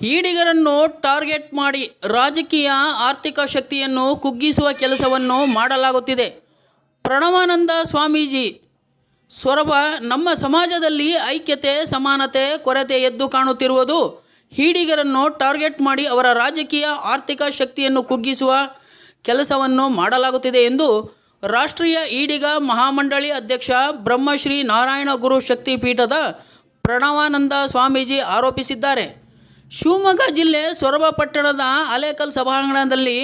ಈಡಿಗರನ್ನು target ಮಾಡಿ ರಾಜಕೀಯ ಆರ್ಥಿಕ ಶಕ್ತಿಯನ್ನು ಕುಗ್ಗಿಸುವ ಕೆಲಸವನ್ನು ಮಾಡಲಾಗುತ್ತಿದೆ. ಪ್ರಣವಾನಂದ ಸ್ವಾಮೀಜಿ, ಸೊರಬ, ನಮ್ಮ ಸಮಾಜದಲ್ಲಿ ಐಕ್ಯತೆ, ಸಮಾನತೆ, ಕೊರತೆ ಎದ್ದು ಕಾಣುತ್ತಿರುವುದು ಈಡಿಗರನ್ನು ಟಾರ್ಗೆಟ್ ಮಾಡಿ ಅವರ ರಾಜಕೀಯ ಆರ್ಥಿಕ ಶಕ್ತಿಯನ್ನು ಕುಗ್ಗಿಸುವ ಕೆಲಸವನ್ನು ಮಾಡಲಾಗುತ್ತಿದೆ ಎಂದು ರಾಷ್ಟ್ರೀಯ ಈಡಿಗ ಮಹಾಮಂಡಳಿ ಅಧ್ಯಕ್ಷ ಬ್ರಹ್ಮಶ್ರೀ ನಾರಾಯಣ ಗುರು ಶಕ್ತಿ ಪೀಠದ ಪ್ರಣವಾನಂದ ಸ್ವಾಮೀಜಿ ಆರೋಪಿಸಿದ್ದಾರೆ. ಶಿವಮೊಗ್ಗ ಜಿಲ್ಲೆ ಸೊರಬ ಪಟ್ಟಣದ ಅಲೇಕಲ್ ಸಭಾಂಗಣದಲ್ಲಿ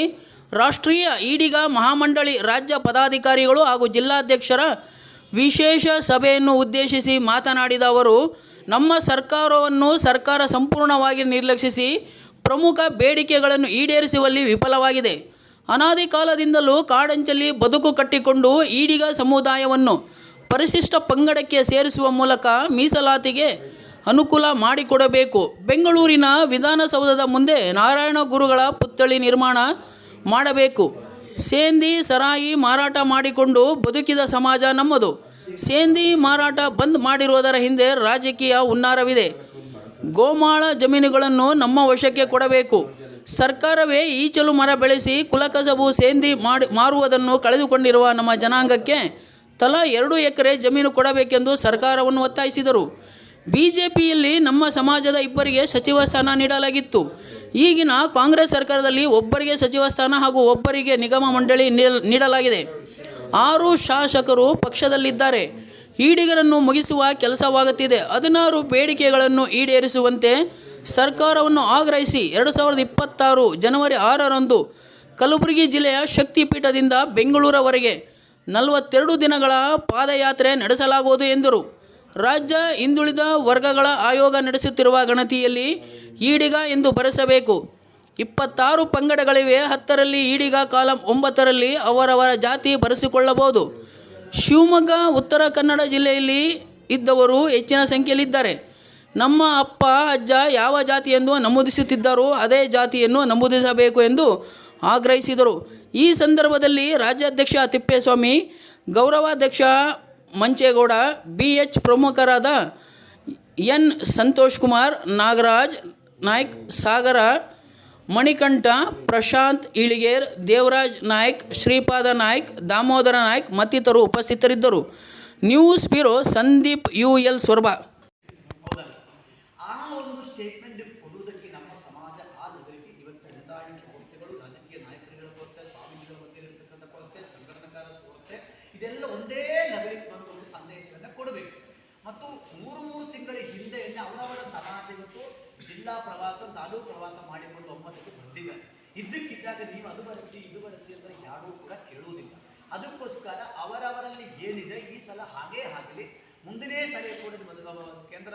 ರಾಷ್ಟ್ರೀಯ ಈಡಿಗ ಮಹಾಮಂಡಳಿ ರಾಜ್ಯ ಪದಾಧಿಕಾರಿಗಳು ಹಾಗೂ ಜಿಲ್ಲಾಧ್ಯಕ್ಷರ ವಿಶೇಷ ಸಭೆಯನ್ನು ಉದ್ದೇಶಿಸಿ ಮಾತನಾಡಿದ ಅವರು, ನಮ್ಮ ಸರ್ಕಾರವನ್ನು ಸರ್ಕಾರ ಸಂಪೂರ್ಣವಾಗಿ ನಿರ್ಲಕ್ಷಿಸಿ ಪ್ರಮುಖ ಬೇಡಿಕೆಗಳನ್ನು ಈಡೇರಿಸುವಲ್ಲಿ ವಿಫಲವಾಗಿದೆ. ಅನಾದಿ ಕಾಲದಿಂದಲೂ ಕಾಡಂಚಲ್ಲಿ ಬದುಕು ಕಟ್ಟಿಕೊಂಡು ಈಡಿಗ ಸಮುದಾಯವನ್ನು ಪರಿಶಿಷ್ಟ ಪಂಗಡಕ್ಕೆ ಸೇರಿಸುವ ಮೂಲಕ ಮೀಸಲಾತಿಗೆ ಅನುಕೂಲ ಮಾಡಿಕೊಡಬೇಕು. ಬೆಂಗಳೂರಿನ ವಿಧಾನಸೌಧದ ಮುಂದೆ ನಾರಾಯಣ ಗುರುಗಳ ಪುತ್ಥಳಿ ನಿರ್ಮಾಣ ಮಾಡಬೇಕು. ಸೇಂದಿ ಸರಾಯಿ ಮಾರಾಟ ಮಾಡಿಕೊಂಡು ಬದುಕಿದ ಸಮಾಜ ನಮ್ಮದು. ಸೇಂದಿ ಮಾರಾಟ ಬಂದ್ ಮಾಡಿರುವುದರ ಹಿಂದೆ ರಾಜಕೀಯ ಹುನ್ನಾರವಿದೆ. ಗೋಮಾಳ ಜಮೀನುಗಳನ್ನು ನಮ್ಮ ವಶಕ್ಕೆ ಕೊಡಬೇಕು. ಸರ್ಕಾರವೇ ಈಚಲು ಮರ ಬೆಳೆಸಿ ಕುಲಕಸಬು ಸೇಂದಿ ಮಾಡಿ ಮಾರುವುದನ್ನು ಕಳೆದುಕೊಂಡಿರುವ ನಮ್ಮ ಜನಾಂಗಕ್ಕೆ ತಲಾ ಎರಡು ಎಕರೆ ಜಮೀನು ಕೊಡಬೇಕೆಂದು ಸರ್ಕಾರವನ್ನು ಒತ್ತಾಯಿಸಿದರು. ಬಿ ಜೆ ಪಿಯಲ್ಲಿ ನಮ್ಮ ಸಮಾಜದ ಇಬ್ಬರಿಗೆ ಸಚಿವ ಸ್ಥಾನ ನೀಡಲಾಗಿತ್ತು. ಈಗಿನ ಕಾಂಗ್ರೆಸ್ ಸರ್ಕಾರದಲ್ಲಿ ಒಬ್ಬರಿಗೆ ಸಚಿವ ಸ್ಥಾನ ಹಾಗೂ ಒಬ್ಬರಿಗೆ ನಿಗಮ ಮಂಡಳಿ ನೀಡಲ್- ನೀಡಲಾಗಿದೆ. ಆರು ಶಾಸಕರು ಪಕ್ಷದಲ್ಲಿದ್ದಾರೆ. ಈಡಿಗರನ್ನು ಮುಗಿಸುವ ಕೆಲಸವಾಗುತ್ತಿದೆ. ಹದಿನಾರು ಬೇಡಿಕೆಗಳನ್ನು ಈಡೇರಿಸುವಂತೆ ಸರ್ಕಾರವನ್ನು ಆಗ್ರಹಿಸಿ ಎರಡು ಸಾವಿರದ ಇಪ್ಪತ್ತಾರು ಜನವರಿ ಆರರಂದು ಕಲಬುರಗಿ ಜಿಲ್ಲೆಯ ಶಕ್ತಿಪೀಠದಿಂದ ಬೆಂಗಳೂರವರೆಗೆ ನಲವತ್ತೆರಡು ದಿನಗಳ ಪಾದಯಾತ್ರೆ ನಡೆಸಲಾಗುವುದು ಎಂದರು. ರಾಜ್ಯ ಹಿಂದುಳಿದ ವರ್ಗಗಳ ಆಯೋಗ ನಡೆಸುತ್ತಿರುವ ಗಣತಿಯಲ್ಲಿ ಈಡಿಗ ಎಂದು ಬರೆಸಬೇಕು. ಇಪ್ಪತ್ತಾರು ಪಂಗಡಗಳಿವೆ, ಹತ್ತರಲ್ಲಿ ಈಡಿಗ, ಕಾಲಂ ಒಂಬತ್ತರಲ್ಲಿ ಅವರವರ ಜಾತಿ ಬರೆಸಿಕೊಳ್ಳಬಹುದು. ಶಿವಮೊಗ್ಗ, ಉತ್ತರ ಕನ್ನಡ ಜಿಲ್ಲೆಯಲ್ಲಿ ಇದ್ದವರು ಹೆಚ್ಚಿನ ಸಂಖ್ಯೆಯಲ್ಲಿದ್ದಾರೆ. ನಮ್ಮ ಅಪ್ಪ, ಅಜ್ಜ ಯಾವ ಜಾತಿಯೆಂದು ನಮೂದಿಸುತ್ತಿದ್ದರೋ ಅದೇ ಜಾತಿಯನ್ನು ನಮೂದಿಸಬೇಕು ಎಂದು ಆಗ್ರಹಿಸಿದರು. ಈ ಸಂದರ್ಭದಲ್ಲಿ ರಾಜ್ಯಾಧ್ಯಕ್ಷ ತಿಪ್ಪೇಸ್ವಾಮಿ, ಗೌರವಾಧ್ಯಕ್ಷ ಮಂಚೇಗೌಡ, ಬಿ ಎಚ್ ಪ್ರಮುಖರಾದ ಎನ್ ಸಂತೋಷ್ ಕುಮಾರ್ ನಾಗರಾಜ್ ನಾಯ್ಕ್, ಸಾಗರ, ಮಣಿಕಂಠ, ಪ್ರಶಾಂತ್ ಇಳಿಗೇರ್, ದೇವರಾಜ್ ನಾಯ್ಕ್, ಶ್ರೀಪಾದ ನಾಯ್ಕ್, ದಾಮೋದರ ನಾಯ್ಕ್ ಮತ್ತಿತರರು ಉಪಸ್ಥಿತರಿದ್ದರು. News bureau Sandeep U L Sorba ಹೌದಲ್ಲ ಆ ಒಂದು ಸ್ಟೇಟ್ಮೆಂಟ್ ಕೊಡುವುದಕ್ಕೆ ನಮ್ಮ ಸಮಾಜ ಆ ಲೆವೆಲ್ಗೆ ಇವತ್ತು ಹೊಂದಾಣಿಕೆ ಕೊರತೆಗಳು ರಾಜಕೀಯ ನಾಯಕರುಗಳ ಕೊರತೆ ಸ್ವಾಮೀಜಿಗಳ ಬಗ್ಗೆ ಇರತಕ್ಕಂಥ ಕೊರತೆ ಸಂಘಟನೆಕಾರರ ಕೊರತೆ ಇದೆಲ್ಲ ಒಂದೇ ಲೆವೆಲ್ಗೆ ಬಂದು ಒಂದು ಸಂದೇಶವನ್ನು ಕೊಡಬೇಕು ಮತ್ತು ಮೂರು ಮೂರು ತಿಂಗಳ ಹಿಂದೆಯೇ ಅವರವರ ಸಮಾಜ ಇವತ್ತು ಜಿಲ್ಲಾ ಪ್ರವಾಸ, ತಾಲೂಕು ಪ್ರವಾಸ ಮಾಡಿಕೊಂಡು ಒಮ್ಮತಕ್ಕೆ ಬಂದಿದ್ದಾರೆ. ಇದ್ದಕ್ಕಿದ್ದಾಗ ನೀವು ಅದು ಬರೆಸಿ, ಇದು ಬರೆಸಿ ಅಂತ ಯಾರೂ ಕೂಡ ಕೇಳುವುದಿಲ್ಲ. ಅದಕ್ಕೋಸ್ಕರ ಅವರವರಲ್ಲಿ ಏನಿದೆ ಈ ಸಲ ಹಾಗೇ ಆಗಲಿ. ಮುಂದಿನೇ ಸಲ ಕೂಡ ಕೇಂದ್ರ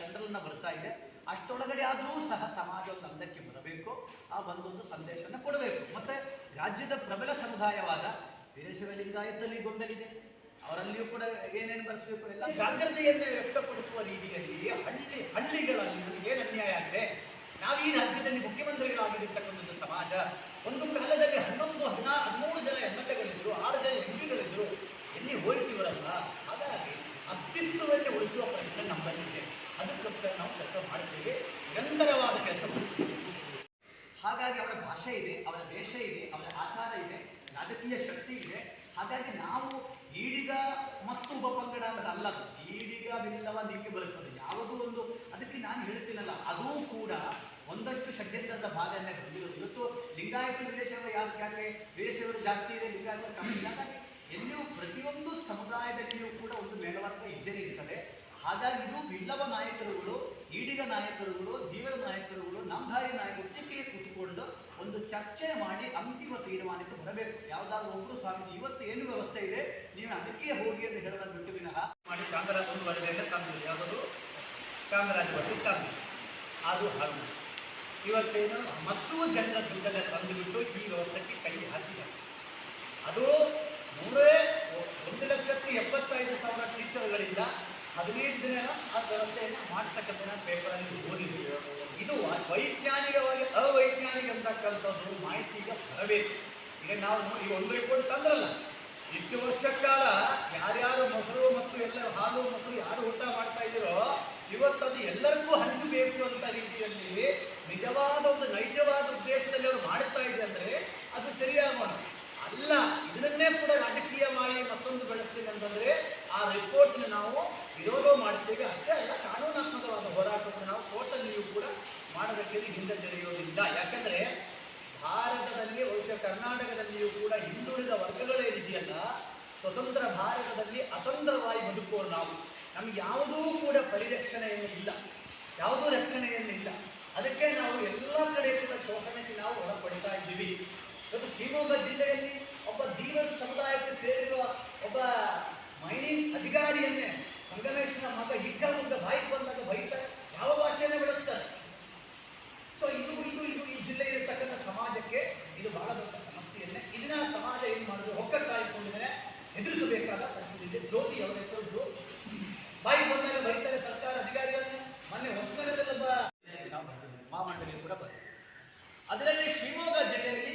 ಸೆಂಟ್ರಲ್ನ ಬರ್ತಾ ಇದೆ. ಅಷ್ಟೊಳಗಡೆ ಆದರೂ ಸಹ ಸಮಾಜ ಒಂದು ಬರಬೇಕು. ಆ ಒಂದೊಂದು ಸಂದೇಶವನ್ನು ಕೊಡಬೇಕು. ಮತ್ತೆ ರಾಜ್ಯದ ಪ್ರಬಲ ಸಮುದಾಯವಾದ ವೀರಶೈವ ಲಿಂಗಾಯತಲ್ಲಿ ಗೊಂದಲಿದೆ. ಕೂಡ ಏನೇನು ಬರೆಸಬೇಕು ಎಲ್ಲ ಜಾಗ್ರತೆಯನ್ನು ವ್ಯಕ್ತಪಡಿಸುವ ರೀತಿಯಲ್ಲಿ ಹಳ್ಳಿ ಹಳ್ಳಿಗಳಲ್ಲಿ ನಮಗೆ ಏನು ಅನ್ಯಾಯ ಆಗಿದೆ ನಾವು ಈ ರಾಜ್ಯದಲ್ಲಿ ಮುಖ್ಯಮಂತ್ರಿಗಳಾಗಿರ್ತಕ್ಕಂಥದ್ದು ಸಮಾಜ. ಒಂದು ಕಾಲದಲ್ಲಿ ಹನ್ನೊಂದು, ಹದಿನಾ ಹದಿಮೂರು ಜನ ಎಂ ಎಲ್ ಎಗಳಿದ್ರು, ಆರು ಜನ ಎಂ ಪಿಗಳಿದ್ರು. ಎಲ್ಲಿ ಹೋಯ್ತಿವರಲ್ಲ? ಹಾಗಾಗಿ ಅಸ್ತಿತ್ವವನ್ನು ಉಳಿಸುವ ಪ್ರಶ್ನೆ ನಮ್ಮಲ್ಲಿದೆ ಅದಕ್ಕೋಸ್ಕರ ನಾವು ಕೆಲಸ ಮಾಡ್ತೇವೆ. ನಿರಂತರವಾದ ಕೆಲಸ ಹಾಗಾಗಿ ಅವರ ಭಾಷೆ ಇದೆ, ಅವರ ದೇಶ ಇದೆ, ಅವರ ಆಚಾರ ಇದೆ, ರಾಜಕೀಯ ಶಕ್ತಿ ಇದೆ. ಹಾಗಾಗಿ ನಾವು ಈಡಿಗ ಮತ್ತು ಉಪಪಂಗಡ ಅಂತ ಅಲ್ಲ ಅದು. ಬಿಲ್ಲವ ನಿಮಗೆ ಬರುತ್ತದೆ. ಯಾವುದೋ ಒಂದು ಅದಕ್ಕೆ ನಾನು ಹೇಳ್ತೀನಲ್ಲ ಅದೂ ಕೂಡ ಒಂದಷ್ಟು ಷಡ್ಯಂತ್ರದ ಭಾಗವನ್ನೇ ಬಂದಿರೋದು. ಇವತ್ತು ಲಿಂಗಾಯತ ವೀರಶೈವ ಯಾಕೆ ಯಾಕೆ ವೀರೇಶವರು ಜಾಸ್ತಿ ಇದೆ, ಲಿಂಗಾಯತ ಕಮ್ಮಿ ಇಲ್ಲ. ಹಾಗಾಗಿ ಎಲ್ಲಿಯೂ ಪ್ರತಿಯೊಂದು ಸಮುದಾಯದಲ್ಲಿಯೂ ಕೂಡ ಒಂದು ಮೇಳವರ್ಗ ಇದ್ದೇ ಇರ್ತದೆ. ಹಾಗಾಗಿ ಇದು ಬಿಲ್ಲವ ನಾಯಕರುಗಳು, ಈಡಿಗ ನಾಯಕರುಗಳು, ಧೀವರ ನಾಯಕರುಗಳು, ನಾಮಧಾರಿ ನಾಯಕರು ಒಟ್ಟಿಗೆ ಕೂತ್ಕೊಂಡು ಒಂದು ಚರ್ಚೆ ಮಾಡಿ ಅಂತಿಮ ತೀರ್ಮಾನಕ್ಕೆ ಬರಬೇಕು. ಯಾವುದಾದ್ರೂ ಒಬ್ಬರು ಸ್ವಾಮೀಜಿ, ಇವತ್ತು ಏನು ವ್ಯವಸ್ಥೆ ಇದೆ? ನೀವು ಅದಕ್ಕೆ ಹೋಗಿ ಅಂತ ಹೇಳೋದನ್ನು ಬಿಟ್ಟು ವಿನಃ ಮಾಡಿ ಕಾಮರಾಜ್ ಒಂದು ವರದಿಯನ್ನು ತಂದು ಯಾವುದದು ಕಾಮರಾಜ್ ವರದಿ ತಂದು. ಅದು ಹಾಗು ಇವತ್ತೇನು ಮತ್ತೂ ಜನರ ದುಡ್ಡನ್ನು ತಂದುಬಿಟ್ಟು ಈ ವ್ಯವಸ್ಥೆಗೆ ಕೈ ಹಾಕಿದ್ದಾರೆ. ಅದು ನೂರೇ ಒಂದು ಲಕ್ಷಕ್ಕೆ ಎಪ್ಪತ್ತೈದು ಸಾವಿರ ಟೀಚರ್ಗಳಿಂದ ಹದಿನೈದು ದಿನ ಆ ವ್ಯವಸ್ಥೆಯನ್ನು ಮಾಡ್ತಕ್ಕಂಥ ಪೇಪರಲ್ಲಿ ಓದಿದ್ವಿ ಇದು ವೈಜ್ಞಾನಿಕವಾಗಿ ಅವೈಜ್ಞಾನಿಕ ಅಂತಕ್ಕಂಥದ್ದು ಮಾಹಿತಿ ಈಗ ಬರಬೇಕು. ಈಗ ನಾವು ನೋಡಿ ಒಂದು ರಿಪೋರ್ಟ್ ತಂದ್ರಲ್ಲ, ಇಷ್ಟು ವರ್ಷ ಕಾಲ ಯಾರ್ಯಾರು ಮೊಸರು ಮತ್ತು ಎಲ್ಲ ಹಾಲು ಮೊಸರು ಯಾರು ಊಟ ಮಾಡ್ತಾ ಇದ್ದೀರೋ ಇವತ್ತು ಅದು ಎಲ್ಲರಿಗೂ ಹಂಚಬೇಕು ಅಂತ ರೀತಿಯಲ್ಲಿ ನಿಜವಾದ ಒಂದು ನೈಜವಾದ ಉದ್ದೇಶದಲ್ಲಿ ಅವರು ಮಾಡುತ್ತಾ ಇದೆ ಅಂದ್ರೆ ಅದು ಸರಿಯಾಗೋಣ. ಅಲ್ಲ, ಇದನ್ನೇ ಕೂಡ ರಾಜಕೀಯ ಮಾಡಿ ಮತ್ತೊಂದು ಬೆಳೆಸ್ತೀವಿ ಅಂತಂದ್ರೆ ಆ ರಿಪೋರ್ಟ್ನ ನಾವು ವಿರೋಧ ಮಾಡ್ತೇವೆ. ಅಷ್ಟೇ ಅಲ್ಲ, ಕಾನೂನಾತ್ಮಕವಾದ ಹೋರಾಟವನ್ನು ನಾವು ಕೋರ್ಟಲ್ಲಿಯೂ ಕೂಡ ಮಾಡೋದಕ್ಕೆ ಹಿಂದೆ ತೆರೆಯೋದಿಲ್ಲ. ಯಾಕಂದ್ರೆ ಭಾರತದಲ್ಲಿ ಬಹುಶಃ ಕರ್ನಾಟಕದಲ್ಲಿಯೂ ಕೂಡ ಹಿಂದುಳಿದ ವರ್ಗಗಳೇನಿದೆಯಲ್ಲ ಸ್ವತಂತ್ರ ಭಾರತದಲ್ಲಿ ಅತಂತ್ರವಾಗಿ ಬದುಕುವವರು ನಾವು. ನಮ್ಗೆ ಯಾವುದೂ ಕೂಡ ಪರಿರಕ್ಷಣೆಯನ್ನು ಇಲ್ಲ. ಯಾವುದೂ ರಕ್ಷಣೆಯನ್ನು ಇಲ್ಲ. ಅದಕ್ಕೆ ನಾವು ಎಲ್ಲ ಕಡೆ ಕೂಡ ಶೋಷಣೆಗೆ ನಾವು ಒಳಪಡ್ತಾ ಇದ್ದೀವಿ. ಇವತ್ತು ಶಿವಮೊಗ್ಗ ಜಿಲ್ಲೆಯಲ್ಲಿ ಒಬ್ಬ ದೀವನ ಸಮುದಾಯಕ್ಕೆ ಸೇರಿರುವ ಒಬ್ಬ ಮೈನಿಂಗ್ ಅಧಿಕಾರಿಯನ್ನೇ ಸಂಗಮೇಶ್ವರ ಮಗ ಹಿಗ್ಗ ಮುಗ್ಗ ಬಾಯಿಗೆ ಬಂದಾಗ ಬೈತಾರೆ. ಯಾವ ಭಾಷೆಯನ್ನು ಬೆಳೆಸ್ತಾರೆ? ಸೊ ಇದು ಇದು ಇದು ಈ ಜಿಲ್ಲೆ ಇರತಕ್ಕಂಥ ಸಮಾಜಕ್ಕೆ ಇದು ಬಹಳ ದೊಡ್ಡ ಸಮಸ್ಯೆಯನ್ನೇ. ಇದನ್ನ ಸಮಾಜ ಏನು ಮಾಡಿದ್ರು? ಒಕ್ಕಟ್ಟಾಗಿಕೊಂಡಿದ್ರೆ ಎದುರಿಸಬೇಕಾದ ಪರಿಸ್ಥಿತಿ ಇದೆ. ಜ್ಯೋತಿ ಅವರ ಹೆಸರು ಬಾಯಿ ಬಂದಾಗ ಬೈತಾರೆ ಸರ್ಕಾರ ಅಧಿಕಾರಿಗಳನ್ನು ಮೊನ್ನೆ ಹೊಸನಗರದಲ್ಲಿ ಒಬ್ಬ ನಾವು ಮಹಾಮಂಡಲಿ ಕೂಡ ಬರ್ತೀವಿ ಅದರಲ್ಲಿ ಶಿವಮೊಗ್ಗ ಜಿಲ್ಲೆಯಲ್ಲಿ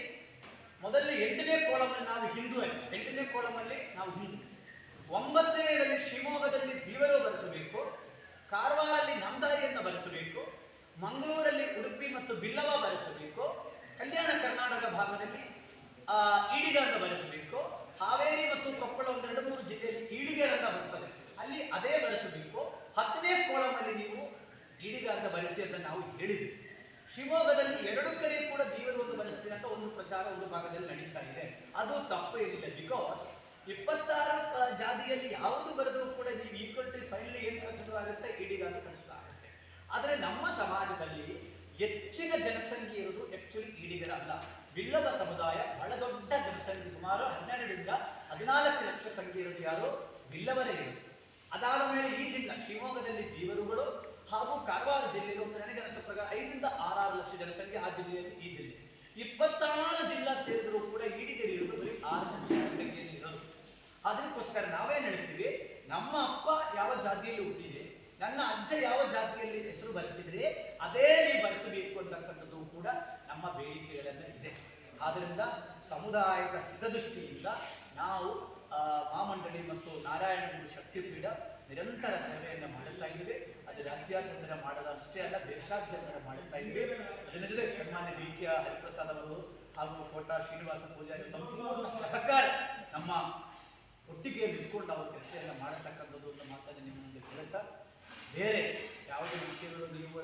ಮೊದಲನೇ ಎಂಟನೇ ಕೋಳಮಲ್ಲಿ ನಾವು ಹಿಂದೂ. ಎಂಟನೇ ಕೋಳಮಲ್ಲಿ ನಾವು ಹಿಂದೂ. ಒಂಬತ್ತನೇದಲ್ಲಿ ಶಿವಮೊಗ್ಗದಲ್ಲಿ ದೀವರು ಬರೆಸಬೇಕು ಕಾರವಾರಲ್ಲಿ ನಮ್ದಾರಿಯನ್ನು ಬರೆಸಬೇಕು ಮಂಗಳೂರಲ್ಲಿ ಉಡುಪಿ ಮತ್ತು ಬಿಲ್ಲವ ಬರೆಸಬೇಕು ಕಲ್ಯಾಣ ಕರ್ನಾಟಕ ಭಾಗದಲ್ಲಿ ಆ, ಈಡಿಗರನ್ನ ಬರೆಸಬೇಕು ಹಾವೇರಿ ಮತ್ತು ಕೊಪ್ಪಳ ಒಂದೆರಡು ಮೂರು ಜಿಲ್ಲೆಯಲ್ಲಿ ಈಡಿಗರನ್ನ ಬರ್ತದೆ ಅಲ್ಲಿ ಅದೇ ಬರೆಸಬೇಕು ಹತ್ತನೇ ಕೋಳಮಲ್ಲಿ ನೀವು ಈಡಿಗರನ್ನ ಬರೆಸಿ ಅಂತ ಶಿವಮೊಗ್ಗದಲ್ಲಿ ಎರಡು ಕಡೆ ಕೂಡ ದೇವರನ್ನು ಬರೆಸ್ತೀನಿ ಅಂತ ಒಂದು ಪ್ರಚಾರ ಒಂದು ಭಾಗದಲ್ಲಿ ನಡೀತಾ ಇದೆ. ಅದು ತಪ್ಪು ಏನಿಲ್ಲ ಬಿಕಾಸ್ ಇಪ್ಪತ್ತಾರು ಜಾತಿಯಲ್ಲಿ ಯಾವುದು ಬರೆದರೂ ಕೂಡ ನೀವು ಈಕ್ವಲ್ ಟು ಫೈನಲಿ ಏನು ಕನ್ಸಿಡರ್ ಆಗುತ್ತೆ? ಕಳಿಸಲಾಗುತ್ತೆ ಆದರೆ ನಮ್ಮ ಸಮಾಜದಲ್ಲಿ ಹೆಚ್ಚಿನ ಜನಸಂಖ್ಯೆ ಇರೋದು ಆಕ್ಚುಲಿ ಈಡಿಗರ ಅಲ್ಲ. ಬಿಲ್ಲವ ಸಮುದಾಯ ಬಹಳ ದೊಡ್ಡ ಜನಸಂಖ್ಯೆ, ಸುಮಾರು ಹನ್ನೆರಡರಿಂದ ಹದಿನಾಲ್ಕು ಲಕ್ಷ ಸಂಖ್ಯೆ ಇರೋದು ಯಾರು? ಬಿಲ್ಲವರೇ ಇರೋದು. ಅದಾದ ಮೇಲೆ ಈ ಜಿಲ್ಲಾ ಶಿವಮೊಗ್ಗದಲ್ಲಿ ದೇವರುಗಳು ಹಾಗೂ ಕಾರವಾರ ಒಂದು ನನಗೆ ಅನಿಸಿದ ಪ್ರಕಾರ ಐದರಿಂದ ಆರಾರು ಲಕ್ಷ ಜನಸಂಖ್ಯೆ ಆ ಜಿಲ್ಲೆಯಲ್ಲಿ ಈ ಜಿಲ್ಲೆ. ಇಪ್ಪತ್ತಾರು ಜಿಲ್ಲಾ ಸೇರಿದ್ರು ಕೂಡ ಇರುವುದು ಬರೀ ಆರು ಲಕ್ಷ ಜನಸಂಖ್ಯೆಯಲ್ಲಿ ಇರೋದು. ಅದಕ್ಕೋಸ್ಕರ ನಾವೇನ್ ಹೇಳ್ತೀವಿ? ನಮ್ಮ ಅಪ್ಪ ಯಾವ ಜಾತಿಯಲ್ಲಿ ಹುಟ್ಟಿದೆ, ನನ್ನ ಅಜ್ಜ ಯಾವ ಜಾತಿಯಲ್ಲಿ ಹೆಸರು ಬರೆಸಿದ್ರೆ ಅದೇ ನೀವು ಬರೆಸಬೇಕು ಅಂತಕ್ಕಂಥದ್ದು ಕೂಡ ನಮ್ಮ ಬೇಡಿಕೆಗಳೆಲ್ಲ ಇದೆ. ಆದ್ರಿಂದ ಸಮುದಾಯದ ಹಿತದೃಷ್ಟಿಯಿಂದ ನಾವು ಮಾಮಂಡಳಿ ಮತ್ತು ನಾರಾಯಣಗುರು ಶಕ್ತಿಪೀಠ ನಿರಂತರ ಸೇವೆಯನ್ನು ಮಾಡುತ್ತಾ ಇದ್ದೀವಿ. ಅದು ರಾಜ್ಯಾದ್ಯಂತ ಮಾಡದ ಅಷ್ಟೇ ಅಲ್ಲ ದೇಶಾದ್ಯಂತ ಮಾಡುತ್ತಾ ಇದ್ದೀವಿ ಅದರ ಜೊತೆ ಸನ್ಮಾನ್ಯ ಡಿ ಕೆ ಹರಿಪ್ರಸಾದ್ ಅವರು ಹಾಗೂ ಕೋಟಾ ಶ್ರೀನಿವಾಸ ಪೂಜಾರಿ ಸಂಪೂರ್ಣ ಸಹಕಾರ ನಮ್ಮ ಒಟ್ಟಿಗೆ ನಿಂತ್ಕೊಂಡು ಕೆಲಸ ಎಲ್ಲ ಮಾಡತಕ್ಕಂಥದ್ದು ಅಂತ ಮಾತನ್ನು ನಿಮ್ಮ ಮುಂದೆ ಬೇರೆ ಯಾವುದೇ ವಿಷಯಗಳು ನೀವು